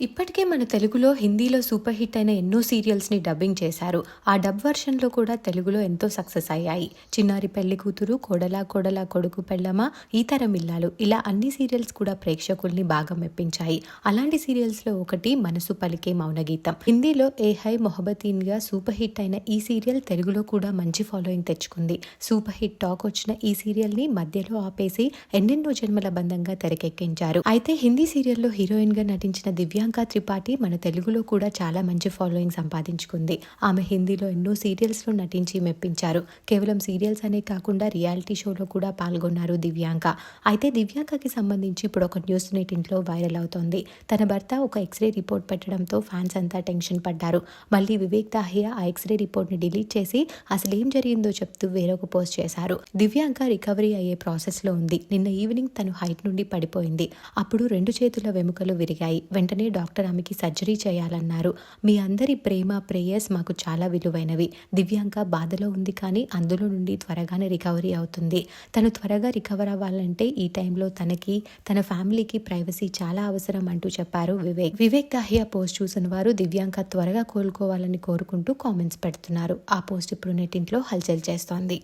ఇప్పటికే మన తెలుగులో హిందీలో సూపర్ హిట్ అయిన ఎన్నో సీరియల్స్ని డబ్బింగ్ చేశారు. ఆ డబ్ వర్షన్లో కూడా తెలుగులో ఎంతో సక్సెస్ అయ్యాయి. చిన్నారి పెళ్ళి కూతురు కోడలా కోడలా కొడుకు పెళ్ళమా ఈ తరం ఇల్లాలు ఇలా అన్ని సీరియల్స్ కూడా ప్రేక్షకుల్ని బాగా మెప్పించాయి. అలాంటి సీరియల్స్లో ఒకటి మనసు పలికే మౌనగీతం. హిందీలో ఏ హై మొహబతీన్గా సూపర్ హిట్ అయిన ఈ సీరియల్ తెలుగులో కూడా మంచి ఫాలోయింగ్ తెచ్చుకుంది. సూపర్ హిట్ టాక్ వచ్చిన ఈ సీరియల్ని మధ్యలో ఆపేసి ఎన్నెన్నో జన్మల బంధంగా తెరకెక్కించారు. అయితే హిందీ సీరియల్లో హీరోయిన్గా నటించిన ప్రియాంక త్రిపాఠి మన తెలుగులో కూడా చాలా మంచి ఫాలోయింగ్ సంపాదించుకుంది. ఆమె హిందీలో ఎన్నో సీరియల్స్లో నటించి మెప్పించారు. కేవలం సీరియల్స్ అనే కాకుండా రియాలిటీ షోలో కూడా పాల్గొన్నారు దివ్యాంక. అయితే దివ్యాంకకి సంబంధించి ఇప్పుడు ఒక న్యూస్ నెటింట్లో వైరల్ అవుతోంది. తన భర్త ఒక ఎక్స్రే రిపోర్ట్ పెట్టడంతో ఫ్యాన్స్ అంతా టెన్షన్ పడ్డారు. మళ్ళీ వివేక్ దాహియా ఆ ఎక్స్రే రిపోర్ట్ని డిలీట్ చేసి అసలు ఏం జరిగిందో చెప్తూ వేరొక పోస్ట్ చేశారు. దివ్యాంక రికవరీ అయ్యే ప్రాసెస్లో ఉంది. నిన్న ఈవినింగ్ తను హైట్ నుండి పడిపోయింది. అప్పుడు రెండు చేతుల వెముకలు విరిగాయి. వెంటనే డాక్టర్ ఆమెకి సర్జరీ చేయాలన్నారు. మీ అందరి ప్రేమ ప్రేయర్స్ మాకు చాలా విలువైనవి. దివ్యాంక బాధలో ఉంది కానీ అందులో నుండి త్వరగానే రికవరీ అవుతుంది. తను త్వరగా రికవర్ అవ్వాలంటే ఈ టైంలో తనకి తన ఫ్యామిలీకి ప్రైవసీ చాలా అవసరం అంటూ చెప్పారు వివేక్. వివేక్ దాహియా పోస్ట్ చూసిన వారు దివ్యాంక త్వరగా కోలుకోవాలని కోరుకుంటూ కామెంట్స్ పెడుతున్నారు. ఆ పోస్ట్ ఇప్పుడు నెట్టింట్లో హల్చల్ చేస్తోంది.